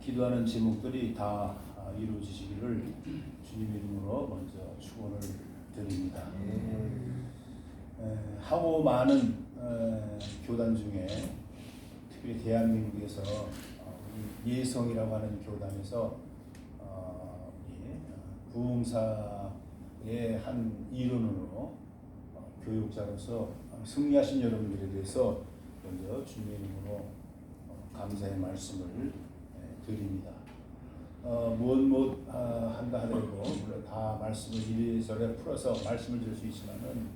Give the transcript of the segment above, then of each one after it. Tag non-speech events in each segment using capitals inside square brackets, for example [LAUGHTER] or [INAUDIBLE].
기도하는 제목들이 다 아, 이루어지시기를 주님 이름으로 먼저 축원을 드립니다. 에, 하고 많은 에, 교단 중에 특별히 대한민국에서 어, 예성이라고 하는 교단에서 어, 우리 부흥사의 한 일원으로 어, 교육자로서 승리하신 여러분들에 대해서 먼저 주님의 이름으로 어, 감사의 말씀을 에, 드립니다. 어, 무엇 무엇 아, 한다 하더라도 물론 다 말씀을 이리저리 풀어서 말씀을 드릴 수 있지만은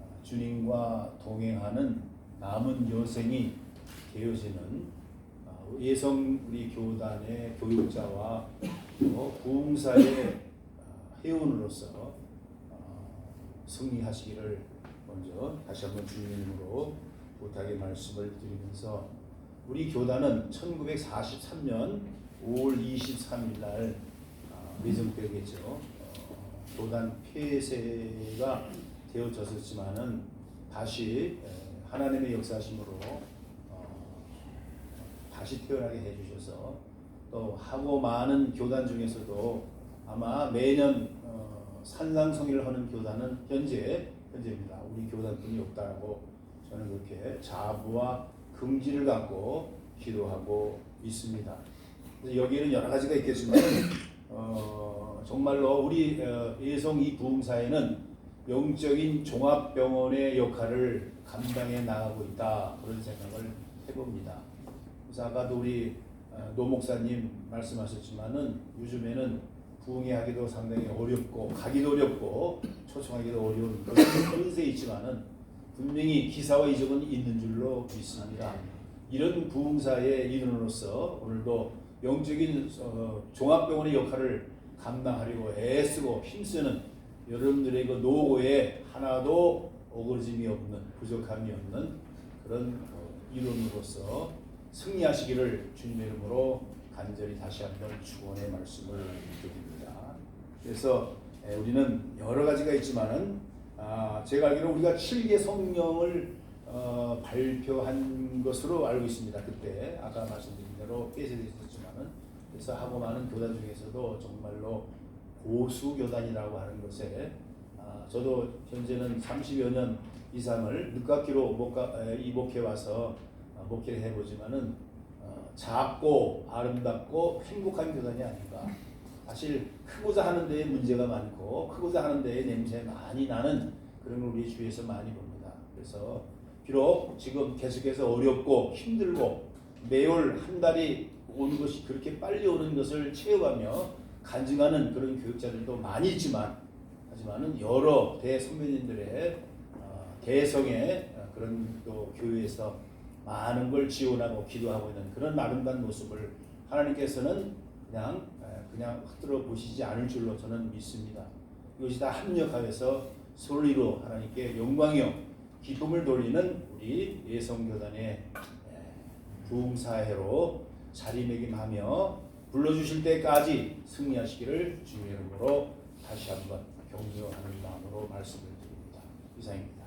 아, 주님과 동행하는 남은 여생이 되어지는 아, 예성 우리 교단의 교육자와 또 부흥사의 아, 회원으로서 아, 승리하시기를 먼저 다시 한번 주님의 이름으로 부탁의 말씀을 드리면서 우리 교단은 1943년 5월 23일 날 아, 매정되겠죠. 어, 교단 폐쇄가 되어졌었지만은 다시 에, 하나님의 역사심으로 어, 다시 태어나게 해주셔서 또 하고 많은 교단 중에서도 아마 매년 어, 산상성의를 하는 교단은 현재 현재입니다. 우리 교단뿐이 없다라고 저는 그렇게 자부와 긍지를 갖고 기도하고 있습니다. 여기에는 여러 가지가 있겠지만 [LAUGHS] 어, 정말로 우리 어, 예성 이 부흥사에는 영적인 종합병원의 역할을 감당해 나가고 있다 그런 생각을 해봅니다. 그래서 아까도 우리 어, 노 목사님 말씀하셨지만은 요즘에는 부흥회하기도 상당히 어렵고 가기도 어렵고 초청하기도 어려운 그런 [LAUGHS] 현세 있지만은 분명히 기사와 이적은 있는 줄로 믿습니다. 이런 부흥사의 일원으로서 오늘도 영적인 어, 종합병원의 역할을 감당하려고 애쓰고 힘쓰는 여러분들의 그 노고에 하나도 어그러짐이 없는 부족함이 없는 그런 어, 일원으로서 승리하시기를 주님의 이름으로 간절히 다시 한번 축원의 말씀을 드립니다. 그래서 에, 우리는 여러 가지가 있지만은 아, 제가 알기로 우리가 7개 성령을 어, 발표한 것으로 알고 있습니다. 그때 아까 말씀드린 대로 폐쇄되었지만은 그래서 하고 많은 교단 중에서도 정말로 고수 교단이라고 하는 것에 아, 저도 현재는 30여 년 이상을 늦깎이로 목가, 에, 이 목회 와서 아, 목회를 해보지만은 어, 작고 아름답고 행복한 교단이 아닌가. 사실 크고자 하는 데에 문제가 많고 크고자 하는 데에 냄새 많이 나는 그런 걸 우리 주위에서 많이 봅니다. 그래서 비록 지금 계속해서 어렵고 힘들고 매월 한 달이 오는 것이 그렇게 빨리 오는 것을 체험하며 간증하는 그런 교육자들도 많이 있지만 하지만은 여러 대 선배님들의 어, 대성의 어, 그런 또 교회에서 많은 걸 지원하고 기도하고 있는 그런 아름다운 모습을 하나님께서는 그냥 에, 그냥 흩들어 보시지 않을 줄로 저는 믿습니다. 이것이 다 합력하여서 소리로 하나님께 영광이요 기쁨을 돌리는 우리 예성교단의 부흥사회로 자리매김하며 불러주실 때까지 승리하시기를 주의 이름으로 다시 한번 격려하는 마음으로 말씀을 드립니다. 이상입니다.